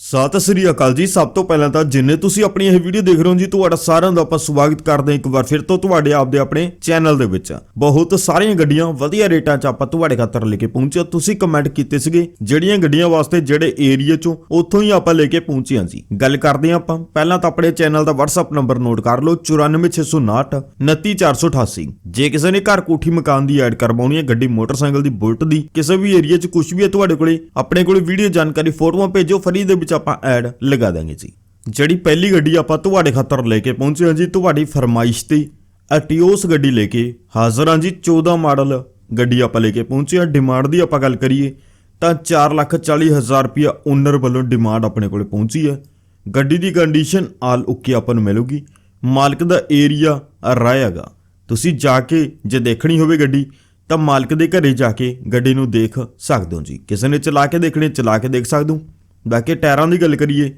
ਸਤਿ ਸ੍ਰੀ ਅਕਾਲ ਜੀ। ਸਭ ਤੋਂ ਪਹਿਲਾਂ ਤਾਂ ਜਿੰਨੇ ਤੁਸੀਂ ਆਪਣੀ ਇਹ ਵੀਡੀਓ ਦੇਖ ਰਹੇ ਹੋ ਜੀ, ਤੁਹਾਡਾ ਸਾਰਿਆਂ ਦਾ ਆਪਾਂ ਸਵਾਗਤ ਕਰਦੇ ਹਾਂ ਇੱਕ ਵਾਰ ਫਿਰ ਤੋਂ ਤੁਹਾਡੇ ਆਪਦੇ ਆਪਣੇ ਚੈਨਲ ਦੇ ਵਿੱਚ। ਬਹੁਤ ਸਾਰੀਆਂ ਗੱਡੀਆਂ ਵਧੀਆ ਰੇਟਾਂ 'ਚ ਆਪਾਂ ਤੁਹਾਡੇ ਖਾਤਰ ਲੈ ਕੇ ਪਹੁੰਚੇ ਤੁਸੀਂ ਕਮੈਂਟ ਕੀਤੇ ਸੀਗੇ, ਜਿਹੜੀਆਂ ਗੱਡੀਆਂ ਵਾਸਤੇ ਜਿਹੜੇ ਏਰੀਆ 'ਚੋਂ ਉੱਥੋਂ ਹੀ ਆਪਾਂ ਲੈ ਕੇ ਪਹੁੰਚੇ ਹਾਂ ਜੀ। ਗੱਲ ਕਰਦੇ ਹਾਂ ਆਪਾਂ। ਪਹਿਲਾਂ ਤਾਂ ਆਪਣੇ ਚੈਨਲ ਦਾ WhatsApp ਨੰਬਰ ਨੋਟ ਕਰ ਲਓ 94659 29488 ਜੇ ਕਿਸੇ ਨੇ ਘਰ ਕੋਠੀ ਮਕਾਨ ਦੀ ਐਡ ਕਰਵਾਉਣੀ ਹੈ, ਗੱਡੀ ਮੋਟਰਸਾਈਕਲ ਦੀ ਬੁਲਟ ਦੀ, ਕਿਸੇ ਵੀ ਏਰੀਆ 'ਚ ਕੁਝ ਵੀ ਹੈ ਤੁਹਾਡੇ ਕੋਲੇ, ਆਪਣੇ ਕੋਲੇ ਵੀਡੀਓ ਜਾਣਕਾਰੀ, ਫੋਟੋਆਂ ਭੇਜੋ, ਫਰੀ ਦੇ ਵਿੱਚ ਆਪਾਂ ਐਡ ਲਗਾ ਦਾਂਗੇ ਜੀ। ਜਿਹੜੀ ਪਹਿਲੀ ਗੱਡੀ ਆਪਾਂ ਤੁਹਾਡੇ ਖਾਤਰ ਲੈ ਕੇ ਪਹੁੰਚੇ ਹਾਂ ਜੀ, ਤੁਹਾਡੀ ਫਰਮਾਇਸ਼ ਤੇ ਅਟਿਓਸ ਗੱਡੀ ਲੈ ਕੇ ਹਾਜ਼ਰ ਹਾਂ ਜੀ। 14 ਮਾਡਲ ਗੱਡੀ ਆਪਾਂ ਲੈ ਕੇ ਪਹੁੰਚੇ ਹਾਂ। ਡਿਮਾਂਡ ਦੀ ਆਪਾਂ ਗੱਲ ਕਰੀਏ ਤਾਂ 440000 ਰੁਪਿਆ ਓਨਰ ਵੱਲੋਂ ਡਿਮਾਂਡ ਆਪਣੇ ਕੋਲੇ ਪਹੁੰਚੀ ਹੈ। ਗੱਡੀ ਦੀ ਕੰਡੀਸ਼ਨ ਆਲ ਓਕੇ ਆਪਾਂ ਨੂੰ ਮਿਲੂਗੀ। ਮਾਲਕ ਦਾ ਏਰੀਆ ਰਾਇਆਗਾ ਤੁਸੀਂ ਜਾ ਕੇ ਜੇ ਦੇਖਣੀ ਹੋਵੇ ਗੱਡੀ, ਤਾਂ ਮਾਲਕ ਦੇ ਘਰੇ ਜਾ ਕੇ ਗੱਡੀ ਨੂੰ ਦੇਖ ਸਕਦੇ ਹੋ ਜੀ। ਕਿਸੇ ਨੇ ਚਲਾ ਕੇ ਦੇਖਣੀ ਚਲਾ ਕੇ ਦੇਖ ਸਕਦੇ ਹੋ। ਬਾਕੀ ਟਾਇਰਾਂ ਦੀ ਗੱਲ ਕਰੀਏ,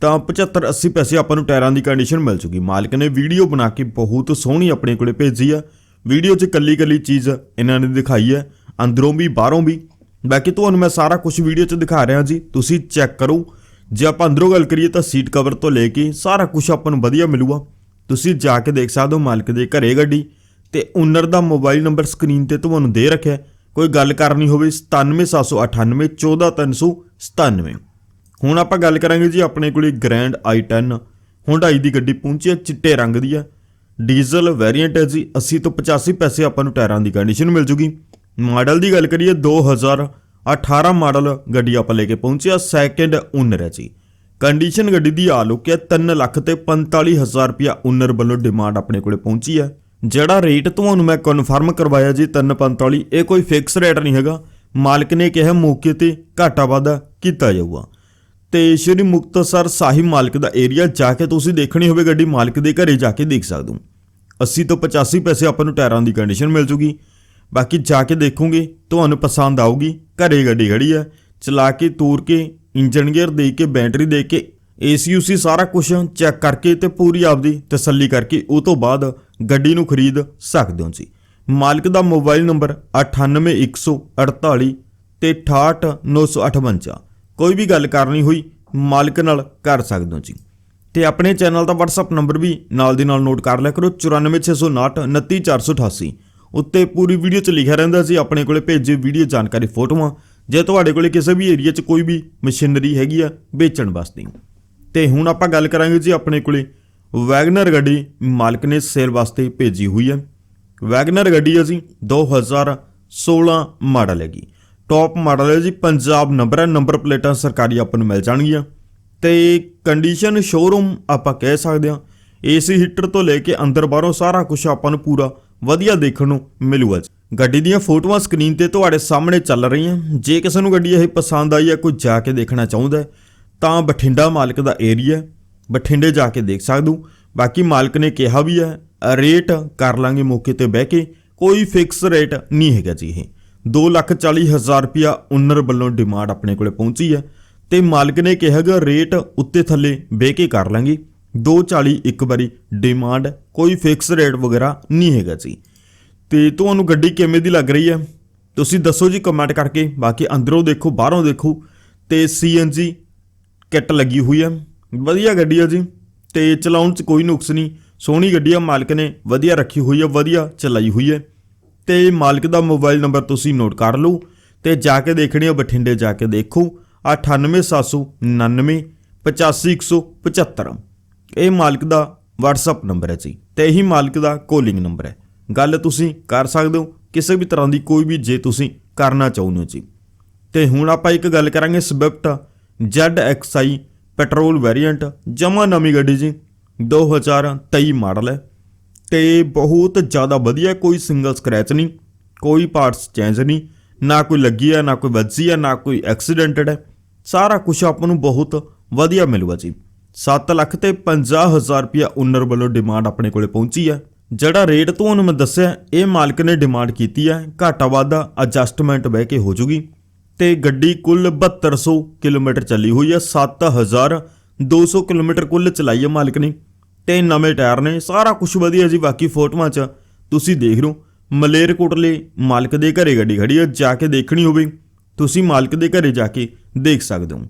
ਤਾਂ 75 80 ਪੈਸੇ ਆਪਾਂ ਨੂੰ ਟਾਇਰਾਂ ਦੀ ਕੰਡੀਸ਼ਨ ਮਿਲ ਚੁੱਕੀ। ਮਾਲਕ ਨੇ ਵੀਡੀਓ ਬਣਾ ਕੇ ਬਹੁਤ ਸੋਹਣੀ ਆਪਣੇ ਕੋਲੇ ਭੇਜੀ ਆ। ਵੀਡੀਓ 'ਚ ਕੱਲੀ ਕੱਲੀ ਚੀਜ਼ ਇਹਨਾਂ ਨੇ ਦਿਖਾਈ ਹੈ ਅੰਦਰੋਂ ਵੀ, ਬਾਹਰੋਂ ਵੀ। ਬਾਕੀ ਤੁਹਾਨੂੰ ਮੈਂ ਸਾਰਾ ਕੁਝ ਵੀਡੀਓ 'ਚ ਦਿਖਾ ਰਿਹਾ ਜੀ। ਤੁਸੀਂ ਚੈੱਕ ਕਰੋ। ਜੇ ਆਪਾਂ ਅੰਦਰੋਂ ਗੱਲ ਕਰੀਏ ਤਾਂ ਸੀਟ ਕਵਰ ਤੋਂ ਲੈ ਕੇ ਸਾਰਾ ਕੁਝ ਆਪਾਂ ਨੂੰ ਵਧੀਆ ਮਿਲੂਗਾ। ਤੁਸੀਂ ਜਾ ਕੇ ਦੇਖ ਸਕਦੇ ਹੋ ਮਾਲਕ ਦੇ ਘਰੇ ਗੱਡੀ ਤੇ ਓਨਰ ਦਾ ਮੋਬਾਈਲ ਨੰਬਰ ਸਕਰੀਨ ਤੇ ਤੁਹਾਨੂੰ ਦੇ ਰੱਖਿਆ। ਕੋਈ ਗੱਲ ਕਰਨੀ ਹੋਵੇ 97798 14397 ਹੁਣ ਆਪਾਂ ਗੱਲ ਕਰਾਂਗੇ ਜੀ ਆਪਣੇ ਕੋਲੇ ਗ੍ਰੈਂਡ i10 ਹੁੰਡਾਈ ਦੀ ਗੱਡੀ ਪਹੁੰਚੀ ਹੈ, ਚਿੱਟੇ ਰੰਗ ਦੀ ਹੈ। ਡੀਜ਼ਲ ਵੇਰੀਐਂਟ ਹੈ ਜੀ 80 ਤੋਂ 85 ਪੈਸੇ ਆਪਾਂ ਨੂੰ ਟਾਇਰਾਂ ਦੀ ਕੰਡੀਸ਼ਨ ਮਿਲ ਜੂਗੀ। ਮਾਡਲ ਦੀ ਗੱਲ ਕਰੀਏ 2018 ਮਾਡਲ ਗੱਡੀ ਆਪਾਂ ਲੈ ਕੇ ਪਹੁੰਚਿਆ ਸੈਕਿੰਡ ਓਨਰ ਹੈ ਜੀ। ਕੰਡੀਸ਼ਨ ਗੱਡੀ ਦੀ ਆ ਲੁੱਕ ਹੈ 3 ਲੱਖ ਤੇ 45000 ਰੁਪਿਆ ਓਨਰ ਵੱਲੋਂ ਡਿਮਾਂਡ ਆਪਣੇ ਕੋਲੇ ਪਹੁੰਚੀ ਹੈ। ਜਿਹੜਾ ਰੇਟ ਤੁਹਾਨੂੰ ਮੈਂ ਕਨਫਰਮ ਕਰਵਾਇਆ ਜੀ 345 ਇਹ ਕੋਈ ਫਿਕਸ ਰੇਟ ਨਹੀਂ ਹੈਗਾ। ਮਾਲਕ ਨੇ ਕਿਹਾ ਮੌਕੇ ਤੇ ਘਾਟਾ ਵਾਧਾ ਕੀਤਾ ਜਾਊਗਾ। ਤੇ ਸ਼੍ਰੀ ਮੁਕਤਸਰ ਸਾਹਿਬ ਮਾਲਕ ਦਾ ਏਰੀਆ ਜਾ ਕੇ ਤੁਸੀਂ ਦੇਖਣੀ ਹੋਵੇ ਗੱਡੀ, ਮਾਲਕ ਦੇ ਘਰੇ ਜਾ ਕੇ ਦੇਖ ਸਕਦੇ ਹੋ। 80 ਤੋਂ 85 ਪੈਸੇ ਆਪਾਂ ਨੂੰ ਟਾਇਰਾਂ ਦੀ ਕੰਡੀਸ਼ਨ ਮਿਲ ਜੂਗੀ। ਬਾਕੀ ਜਾ ਕੇ ਦੇਖੋਗੇ, ਤੁਹਾਨੂੰ ਪਸੰਦ ਆਊਗੀ, ਘਰੇ ਗੱਡੀ ਖੜੀ ਹੈ, ਚਲਾ ਕੇ, ਤੋਰ ਕੇ ਇੰਜਨ ਗੇਅਰ ਦੇ ਕੇ ਬੈਟਰੀ ਦੇ ਕੇ ਏਸੀ ਉਸੀ ਸਾਰਾ ਕੁਝ ਚੈੱਕ ਕਰਕੇ ਤੇ ਪੂਰੀ ਆਪਦੀ ਤਸੱਲੀ ਕਰਕੇ ਉਹ ਤੋਂ ਬਾਅਦ ਗੱਡੀ ਨੂੰ ਖਰੀਦ ਸਕਦੇ ਹੋ ਜੀ ਮਾਲਕ ਦਾ ਮੋਬਾਈਲ ਨੰਬਰ 98148 ਤੇ 68958 ਕੋਈ ਵੀ ਗੱਲ ਕਰਨੀ ਹੋਈ, ਮਾਲਕ ਨਾਲ ਕਰ ਸਕਦੇ ਹੋ ਜੀ। ਤੇ ਆਪਣੇ ਚੈਨਲ ਦਾ WhatsApp ਨੰਬਰ ਵੀ ਨਾਲ ਦੀ ਨਾਲ ਨੋਟ ਕਰ ਲਿਆ ਕਰੋ 94659 29488 ਉੱਤੇ ਪੂਰੀ ਵੀਡੀਓ 'ਚ ਲਿਖਿਆ ਰਹਿੰਦਾ ਸੀ, ਆਪਣੇ ਕੋਲੇ ਭੇਜੇ ਵੀਡੀਓ ਜਾਣਕਾਰੀ ਫੋਟੋਆਂ। ਜੇ ਤੁਹਾਡੇ ਕੋਲੇ ਕਿਸੇ ਵੀ ਏਰੀਆ 'ਚ ਕੋਈ ਵੀ ਮਸ਼ੀਨਰੀ ਹੈਗੀ ਆ, ਵੇਚਣ ਵਾਸਤੇ। ਤੇ ਹੁਣ ਆਪਾਂ ਗੱਲ ਕਰਾਂਗੇ ਜੀ ਆਪਣੇ ਕੋਲੇ ਵੈਗਨਰ ਗੱਡੀ ਮਾਲਕ ਨੇ ਸੇਲ ਵਾਸਤੇ ਭੇਜੀ ਹੋਈ ਹੈ ਵੈਗਨਰ ਗੱਡੀ ਹੈ ਜੀ 2016 ਮਾਡਲ ਹੈਗੀ। ਟੌਪ ਮਾਡਲ ਹੈ ਜੀ, ਪੰਜਾਬ ਨੰਬਰ ਹੈ ਨੰਬਰ ਪਲੇਟਾਂ ਸਰਕਾਰੀ ਆਪਾਂ ਨੂੰ ਮਿਲ ਜਾਣਗੀਆਂ। ਤੇ ਕੰਡੀਸ਼ਨ ਸ਼ੋਰੂਮ ਆਪਾਂ ਕਹਿ ਸਕਦੇ ਹਾਂ ਏਸੀ ਹੀਟਰ ਤੋਂ ਲੈ ਕੇ ਅੰਦਰ ਬਾਹਰੋਂ ਸਾਰਾ ਕੁਝ ਆਪਾਂ ਨੂੰ ਪੂਰਾ ਵਧੀਆ ਦੇਖਣ ਨੂੰ ਮਿਲੂਗਾ ਜੀ। ਗੱਡੀ ਦੀਆਂ ਫੋਟੋਆਂ ਸਕਰੀਨ ਤੇ ਤੁਹਾਡੇ ਸਾਹਮਣੇ ਚੱਲ ਰਹੀਆਂ। ਜੇ ਕਿਸੇ ਨੂੰ ਗੱਡੀ ਇਹ ਪਸੰਦ ਆਈ ਹੈ, ਕੋਈ ਜਾ ਕੇ ਦੇਖਣਾ ਚਾਹੁੰਦਾ ਤਾਂ ਬਠਿੰਡਾ ਮਾਲਕ ਦਾ ਏਰੀਆ ਬਠਿੰਡੇ ਜਾ ਕੇ ਦੇਖ ਸਕਦੇ। ਹੋ ਬਾਕੀ ਮਾਲਕ ਨੇ ਕਿਹਾ ਵੀ ਹੈ ਰੇਟ ਕਰ ਲਾਂਗੇ ਮੌਕੇ ਤੇ ਬਹਿ ਕੇ, ਕੋਈ ਫਿਕਸ ਰੇਟ ਨਹੀਂ ਹੈਗਾ ਜੀ ਇਹ। 240000 ਰੁਪਿਆ ਓਨਰ ਵੱਲੋਂ ਡਿਮਾਂਡ ਆਪਣੇ ਕੋਲੇ ਪਹੁੰਚੀ ਹੈ ਤੇ ਮਾਲਕ ਨੇ ਕਿਹਾਗਾ ਰੇਟ ਉੱਤੇ ਥੱਲੇ ਬਹਿ ਕੇ ਕਰ ਲਾਂਗੇ। 240 ਇੱਕ ਵਾਰੀ ਡਿਮਾਂਡ, ਕੋਈ ਫਿਕਸ ਰੇਟ ਵਗੈਰਾ ਨਹੀਂ ਹੈਗਾ ਜੀ। ਤੇ ਤੁਹਾਨੂੰ ਗੱਡੀ ਕਿਵੇਂ ਦੀ ਲੱਗ ਰਹੀ ਹੈ? ਤੁਸੀਂ ਦੱਸੋ ਜੀ ਕਮੈਂਟ ਕਰਕੇ, ਬਾਕੀ ਅੰਦਰੋਂ ਦੇਖੋ, ਬਾਹਰੋਂ ਦੇਖੋ। ਤੇ ਸੀਐਨਜੀ ਕਿੱਟ ਲੱਗੀ ਹੋਈ ਹੈ। ਵਧੀਆ ਗੱਡੀ ਹੈ ਜੀ। ਤੇ ਚਲਾਉਣ 'ਚ ਕੋਈ ਨੁਕਸ ਨਹੀਂ। ਸੋਹਣੀ ਗੱਡੀ ਆ ਮਾਲਕ ਨੇ ਵਧੀਆ ਰੱਖੀ ਹੋਈ ਹੈ, ਵਧੀਆ ਚਲਾਈ ਹੋਈ ਹੈ। ਤੇ ਮਾਲਕ ਦਾ ਮੋਬਾਈਲ ਨੰਬਰ ਤੁਸੀਂ ਨੋਟ ਕਰ ਲਓ ਤੇ ਜਾ ਕੇ ਦੇਖਣੀ ਆ ਬਠਿੰਡੇ ਜਾ ਕੇ ਦੇਖੋ। 98799 85175 ਇਹ ਮਾਲਕ ਦਾ WhatsApp ਨੰਬਰ ਹੈ ਜੀ। ਤੇ ਇਹੀ ਮਾਲਕ ਦਾ ਕਾਲਿੰਗ ਨੰਬਰ ਹੈ। ਗੱਲ ਤੁਸੀਂ ਕਰ ਸਕਦੇ ਹੋ, ਕਿਸੇ ਵੀ ਤਰ੍ਹਾਂ ਦੀ ਕੋਈ ਵੀ ਜੇ ਤੁਸੀਂ ਕਰਨਾ ਚਾਹੁੰਦੇ ਹੋ ਜੀ। ਤੇ ਹੁਣ ਆਪਾਂ ਇੱਕ ਗੱਲ ਕਰਾਂਗੇ ਸਵਿਫਟ ZXi ਪੈਟਰੋਲ ਵੇਰੀਐਂਟ ਜਮਾ ਨਵੀਂ ਗੱਡੀ ਜੀ। 2023 ਮਾਡਲ ਹੈ। ਤੇ ਬਹੁਤ ਜ਼ਿਆਦਾ ਵਧੀਆ, ਕੋਈ ਸਿੰਗਲ ਸਕ੍ਰੈਚ ਨਹੀਂ, ਕੋਈ ਪਾਰਟਸ ਚੇਂਜ ਨਹੀਂ, ਨਾ ਕੋਈ ਲੱਗੀ ਹੈ, ਨਾ ਕੋਈ ਵੱਜੀ ਹੈ, ਨਾ ਕੋਈ ਐਕਸੀਡੈਂਟਡ ਹੈ। ਸਾਰਾ ਕੁਝ ਆਪਾਂ ਨੂੰ ਬਹੁਤ ਵਧੀਆ ਮਿਲੂਗਾ ਜੀ। 7 ਲੱਖ ਤੇ 50000 ਰੁਪਇਆ ਓਨਰ ਵੱਲੋਂ ਡਿਮਾਂਡ ਆਪਣੇ ਕੋਲੇ ਪਹੁੰਚੀ ਹੈ। ਜਿਹੜਾ ਰੇਟ ਤੁਹਾਨੂੰ ਮੈਂ ਦੱਸਿਆ, ਇਹ ਮਾਲਕ ਨੇ ਡਿਮਾਂਡ ਕੀਤੀ ਹੈ, ਘਾਟਾ ਵਾਧਾ ਐਡਜਸਟਮੈਂਟ ਬਹਿ ਕੇ ਹੋ ਜੂਗੀ। ਤੇ ਗੱਡੀ ਕੁੱਲ 7200 ਕਿਲੋਮੀਟਰ ਚੱਲੀ ਹੋਈ ਹੈ 7200 ਕਿਲੋਮੀਟਰ ਕੁੱਲ ਚਲਾਈ ਹੈ ਮਾਲਕ ਨੇ। ਤੇ ਨਵੇਂ ਟਾਇਰ ਨੇ, ਸਾਰਾ ਕੁਝ ਵਧੀਆ ਜੀ, ਬਾਕੀ ਫੋਟੋਆਂ 'ਚ ਤੁਸੀਂ ਦੇਖ ਲਓ ਮਲੇਰਕੋਟਲੇ ਮਾਲਕ ਦੇ ਘਰੇ ਗੱਡੀ ਖੜੀ ਹੈ ਜਾ ਕੇ ਦੇਖਣੀ ਹੋਵੇ, ਤੁਸੀਂ ਮਾਲਕ ਦੇ ਘਰੇ ਜਾ ਕੇ ਦੇਖ ਸਕਦੇ ਹੋ।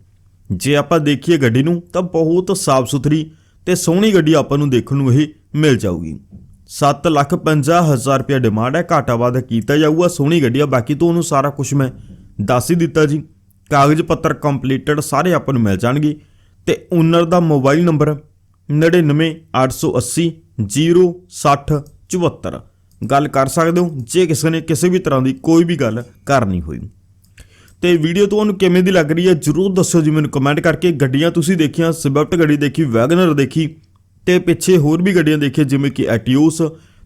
ਜੇ ਆਪਾਂ ਦੇਖੀਏ ਗੱਡੀ ਨੂੰ, ਤਾਂ ਬਹੁਤ ਸਾਫ਼ ਸੁਥਰੀ ਤੇ ਸੋਹਣੀ ਗੱਡੀ ਆਪਾਂ ਨੂੰ ਦੇਖਣ ਨੂੰ ਇਹ ਮਿਲ ਜਾਊਗੀ। 7 ਲੱਖ 50 ਹਜ਼ਾਰ ਰੁਪਏ ਡਿਮਾਂਡ ਹੈ, ਘਾਟਾ ਵਾਧਾ ਕੀਤਾ ਜਾਊਗਾ, ਸੋਹਣੀ ਗੱਡੀ ਆ, ਬਾਕੀ ਤੋਂ ਉਹਨੂੰ ਸਾਰਾ ਕੁਝ ਮੈਂ ਦੱਸ ਹੀ ਦਿੱਤਾ ਜੀ। ਕਾਗਜ਼ ਪੱਤਰ ਕੰਪਲੀਟਡ ਸਾਰੇ ਆਪਾਂ ਨੂੰ ਮਿਲ ਜਾਣਗੇ। ਤੇ ਓਨਰ ਦਾ ਮੋਬਾਈਲ ਨੰਬਰ 99880 06074 ਗੱਲ ਕਰ ਸਕਦੇ ਹੋ, ਜੇ ਕਿਸੇ ਨੇ ਕਿਸੇ ਵੀ ਤਰ੍ਹਾਂ ਦੀ ਕੋਈ ਵੀ ਗੱਲ ਕਰਨੀ ਹੋਈ। ਤੇ ਵੀਡੀਓ ਤੁਹਾਨੂੰ ਕਿਵੇਂ ਦੀ ਲੱਗ ਰਹੀ ਹੈ, ਜਰੂਰ ਦੱਸੋ ਜੀ ਮੈਨੂੰ ਕਮੈਂਟ ਕਰਕੇ। ਗੱਡੀਆਂ ਤੁਸੀਂ ਦੇਖੀਆਂ, ਸਵਿਫਟ ਗੱਡੀ ਦੇਖੀ, ਵੈਗਨਰ ਦੇਖੀ, ਤੇ ਪਿੱਛੇ ਹੋਰ ਵੀ ਗੱਡੀਆਂ ਦੇਖੀਆਂ, ਜਿਵੇਂ ਕਿ ਐਟੀਓਸ।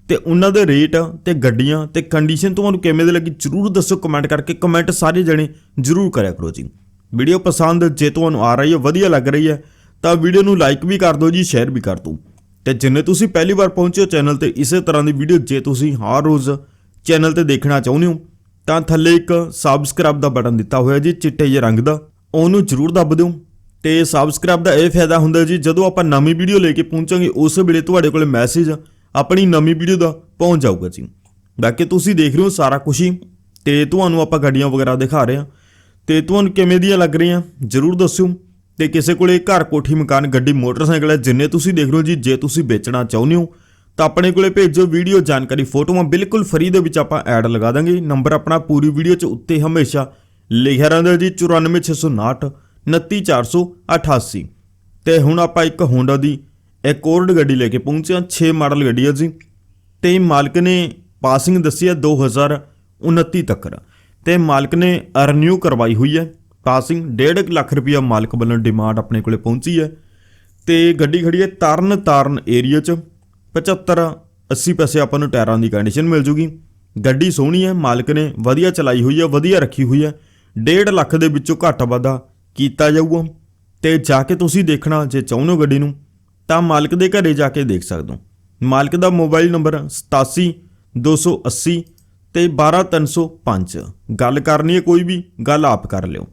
ਤੇ ਉਹਨਾਂ ਦੇ ਰੇਟ, ਤੇ ਗੱਡੀਆਂ, ਤੇ ਕੰਡੀਸ਼ਨ ਤੁਹਾਨੂੰ ਕਿਵੇਂ ਦੀ ਲੱਗੀ, ਜਰੂਰ ਦੱਸੋ ਕਮੈਂਟ ਕਰਕੇ। ਕਮੈਂਟ ਸਾਰੇ ਜਣੇ ਜਰੂਰ ਕਰਿਆ ਕਰੋ ਜੀ। ਵੀਡੀਓ ਪਸੰਦ, ਜੇ ਤੁਹਾਨੂੰ ਆ ਰਹੀ ਹੈ, ਵਧੀਆ ਲੱਗ ਰਹੀ ਹੈ ਤਾਂ ਵੀਡੀਓ ਨੂੰ ਲਾਈਕ ਵੀ ਕਰ ਦਿਓ ਜੀ ਸ਼ੇਅਰ ਵੀ ਕਰ ਦਿਓ। ਤੇ ਜਿੰਨੇ ਤੁਸੀਂ ਪਹਿਲੀ ਵਾਰ ਪਹੁੰਚੇ ਹੋ ਚੈਨਲ ਤੇ, ਇਸੇ ਤਰ੍ਹਾਂ ਦੀ ਵੀਡੀਓ ਜੇ ਤੁਸੀਂ ਹਰ ਰੋਜ਼ ਚੈਨਲ ਤੇ ਦੇਖਣਾ ਚਾਹੁੰਦੇ ਹੋ, ਤਾਂ ਥੱਲੇ ਇੱਕ ਸਬਸਕ੍ਰਾਈਬ ਦਾ ਬਟਨ ਦਿੱਤਾ ਹੋਇਆ ਜੀ, ਚਿੱਟੇ ਜਿਹੇ ਰੰਗ ਦਾ। ਉਹਨੂੰ ਜਰੂਰ ਦੱਬ ਦਿਓ। ਤੇ ਸਬਸਕ੍ਰਾਈਬ ਦਾ ਇਹ ਫਾਇਦਾ ਹੁੰਦਾ ਜੀ, ਜਦੋਂ ਆਪਾਂ ਨਵੀਂ ਵੀਡੀਓ ਲੈ ਕੇ ਪਹੁੰਚਾਂਗੇ, ਉਸ ਵੇਲੇ ਤੁਹਾਡੇ ਕੋਲ ਮੈਸੇਜ ਆਪਣੀ ਨਵੀਂ ਵੀਡੀਓ ਦਾ ਪਹੁੰਚ ਜਾਊਗਾ ਜੀ। ਬਾਕੀ ਤੁਸੀਂ ਦੇਖ ਰਹੇ ਹੋ ਸਾਰਾ ਕੁਝ ਹੀ। ਤੇ ਤੁਹਾਨੂੰ ਆਪਾਂ ਗੱਡੀਆਂ ਵਗੈਰਾ ਦਿਖਾ ਰਹੇ ਹਾਂ। ਤੇ ਤੁਹਾਨੂੰ ਕਿਵੇਂ ਦੀਆਂ ਲੱਗ ਰਹੀਆਂ, ਜਰੂਰ ਦੱਸਿਓ। ਤੇ ਕਿਸੇ ਕੋਲੇ ਘਰ ਕੋਠੀ ਮਕਾਨ, ਗੱਡੀ, ਮੋਟਰਸਾਈਕਲ ਹੈ, ਜਿੰਨੇ ਤੁਸੀਂ ਦੇਖ ਰਹੇ ਹੋ ਜੀ, ਜੇ ਤੁਸੀਂ ਵੇਚਣਾ ਚਾਹੁੰਦੇ ਹੋ, ਤਾਂ ਆਪਣੇ ਕੋਲੇ ਭੇਜੋ ਵੀਡੀਓ ਜਾਣਕਾਰੀ, ਫੋਟੋਆਂ ਬਿਲਕੁਲ ਫਰੀ ਦੇ ਵਿੱਚ ਆਪਾਂ ਐਡ ਲਗਾ ਦਾਂਗੇ। ਨੰਬਰ ਆਪਣਾ ਪੂਰੀ ਵੀਡੀਓ 'ਚ ਉੱਤੇ ਹਮੇਸ਼ਾ ਲਿਖਿਆ ਰਹਿੰਦਾ ਜੀ 94659 29488 ਤੇ ਹੁਣ ਆਪਾਂ ਇੱਕ ਹੋਂਡਾ ਦੀ ਐਕੋਰਡ ਗੱਡੀ ਲੈ ਕੇ ਪਹੁੰਚੇ ਹਾਂ 6 ਮਾਡਲ ਗੱਡੀ ਹੈ ਜੀ। ਤੇ ਮਾਲਕ ਨੇ ਪਾਸਿੰਗ ਦੱਸੀ ਹੈ 2029 ਤੱਕ। ਤੇ ਮਾਲਕ ਨੇ ਰੀਨਿਊ ਕਰਵਾਈ ਹੋਈ ਹੈ। ਪਾਸਿੰਗ 1.5 ਲੱਖ ਰੁਪਇਆ ਮਾਲਕ ਵੱਲੋਂ ਡਿਮਾਂਡ ਆਪਣੇ ਕੋਲੇ ਪਹੁੰਚੀ ਹੈ। ਤੇ ਗੱਡੀ ਖੜੀ ਹੈ ਤਰਨ ਤਾਰਨ ਏਰੀਆ 'ਚ। 75 80 ਪੈਸੇ ਆਪਾਂ ਨੂੰ ਟਾਇਰਾਂ ਦੀ ਕੰਡੀਸ਼ਨ ਮਿਲ ਜੂਗੀ। ਗੱਡੀ ਸੋਹਣੀ ਹੈ, ਮਾਲਕ ਨੇ ਵਧੀਆ ਚਲਾਈ ਹੋਈ ਹੈ, ਵਧੀਆ ਰੱਖੀ ਹੋਈ ਹੈ। 1.5 ਲੱਖ ਦੇ ਵਿੱਚੋਂ ਘੱਟ ਵਾਧਾ ਕੀਤਾ ਜਾਊਗਾ। ਤੇ ਜਾ ਕੇ ਤੁਸੀਂ ਦੇਖਣਾ, ਜੇ ਚਾਹੁੰਦੇ ਹੋ ਗੱਡੀ ਨੂੰ, ਤਾਂ ਮਾਲਕ ਦੇ ਘਰੇ ਜਾ ਕੇ ਦੇਖ ਸਕਦੇ ਹੋ। ਮਾਲਕ ਦਾ ਮੋਬਾਈਲ ਨੰਬਰ 87 280 ਤੇ 12305 ਗੱਲ ਕਰਨੀ ਹੈ ਕੋਈ ਵੀ, ਗੱਲ ਆਪ ਕਰ ਲਿਓ।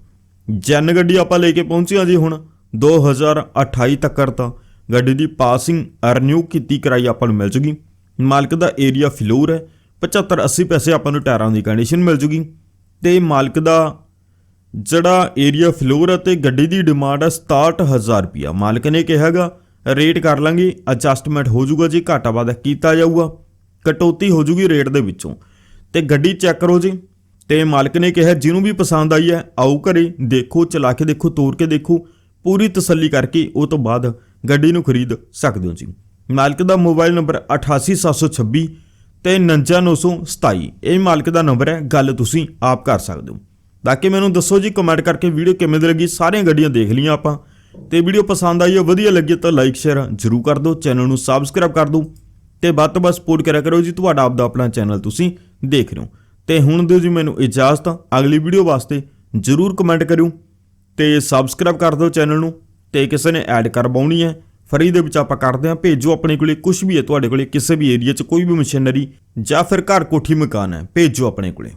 ਜਨ ਗੱਡੀ ਆਪਾਂ ਲੈ ਕੇ ਪਹੁੰਚਿਆ ਜੀ ਹੁਣ। 2028 ਤੱਕ ਤਾਂ ਗੱਡੀ ਦੀ ਪਾਸਿੰਗ ਰੀਨਿਊ ਕੀਤੀ, ਕਰਾਈ ਆਪਾਂ ਨੂੰ ਮਿਲ ਜੂਗੀ। ਮਾਲਕ ਦਾ ਏਰੀਆ ਫਲੋਰ ਹੈ। 75 80 ਪੈਸੇ ਆਪਾਂ ਨੂੰ ਟਾਇਰਾਂ ਦੀ ਕੰਡੀਸ਼ਨ ਮਿਲ ਜੂਗੀ। ਤੇ ਮਾਲਕ ਦਾ ਜਿਹੜਾ ਏਰੀਆ ਫਲੋਰ ਹੈ ਅਤੇ ਗੱਡੀ ਦੀ ਡਿਮਾਂਡ ਹੈ 67000 ਰੁਪਿਆ ਮਾਲਕ ਨੇ ਕਿਹਾਗਾ ਰੇਟ ਕਰ ਲਾਂਗੇ ਐਡਜਸਟਮੈਂਟ ਹੋ ਜਾਊਗਾ ਜੀ, ਘਾਟਾ ਵਾਧਾ ਕੀਤਾ ਜਾਊਗਾ। ਕਟੌਤੀ ਹੋ ਜੂਗੀ ਰੇਟ ਦੇ ਵਿੱਚੋਂ। ਤੇ ਗੱਡੀ ਚੈੱਕ ਕਰੋ ਜੀ। ਤੇ ਮਾਲਕ ਨੇ ਕਿਹਾ, ਜਿਹਨੂੰ ਵੀ ਪਸੰਦ ਆਈ ਹੈ, ਆਓ ਘਰੇ, ਦੇਖੋ, ਚਲਾ ਕੇ ਦੇਖੋ ਤੋੜ ਕੇ ਦੇਖੋ। ਪੂਰੀ ਤਸੱਲੀ ਕਰਕੇ ਉਹ ਤੋਂ ਬਾਅਦ ਗੱਡੀ ਨੂੰ ਖਰੀਦ ਸਕਦੇ ਹੋ ਜੀ। ਮਾਲਕ ਦਾ ਮੋਬਾਈਲ ਨੰਬਰ 88726 ਤੇ 99927 ਇਹ ਮਾਲਕ ਦਾ ਨੰਬਰ ਹੈ, ਗੱਲ ਤੁਸੀਂ ਆਪ ਕਰ ਸਕਦੇ ਹੋ। ਤਾਂ ਕਿ ਮੈਨੂੰ ਦੱਸੋ ਜੀ ਕਮੈਂਟ ਕਰਕੇ ਵੀਡੀਓ ਕਿਵੇਂ ਦੀ ਲੱਗੀ? ਸਾਰੀਆਂ ਗੱਡੀਆਂ ਦੇਖ ਲਈਆਂ ਆਪਾਂ। ਤੇ ਵੀਡੀਓ ਪਸੰਦ ਆਈ ਹੈ, ਵਧੀਆ ਲੱਗੀ ਤਾਂ ਲਾਈਕ ਸ਼ੇਅਰ ਜ਼ਰੂਰ ਕਰ ਦਿਓ। ਚੈਨਲ ਨੂੰ ਸਬਸਕ੍ਰਾਈਬ ਕਰ ਦਿਓ। ਤੇ ਵੱਧ ਤੋਂ ਵੱਧ ਸਪੋਰਟ ਕਰਿਆ ਕਰੋ ਜੀ, ਤੁਹਾਡਾ ਆਪਦਾ ਆਪਣਾ ਚੈਨਲ ਤੁਸੀਂ ਦੇਖ ਰਹੇ ਹੋ। ਤੇ ਹੁਣ ਦਿਓ ਜੀ ਮੈਨੂੰ ਇਜਾਜ਼ਤ। ਅਗਲੀ ਵੀਡੀਓ ਵਾਸਤੇ ਜ਼ਰੂਰ ਕਮੈਂਟ ਕਰਿਓ ਤੇ ਸਬਸਕ੍ਰਾਈਬ ਕਰ ਦਿਓ ਚੈਨਲ ਨੂੰ ਤੇ ਕਿਸੇ ਨੇ ਐਡ ਕਰਵਾਉਣੀ ਹੈ, ਫਰੀ ਦੇ ਵਿੱਚ ਆਪਾਂ ਕਰਦੇ ਹਾਂ। ਭੇਜੋ ਆਪਣੇ ਕੋਲੇ ਕੁਝ ਵੀ ਹੈ, ਤੁਹਾਡੇ ਕੋਲੇ ਕਿਸੇ ਵੀ ਏਰੀਆ 'ਚ ਕੋਈ ਵੀ ਮਸ਼ੀਨਰੀ ਜਾਂ ਫਿਰ ਘਰ ਕੋਠੀ ਮਕਾਨ ਹੈ, ਭੇਜੋ ਆਪਣੇ ਕੋਲੇ।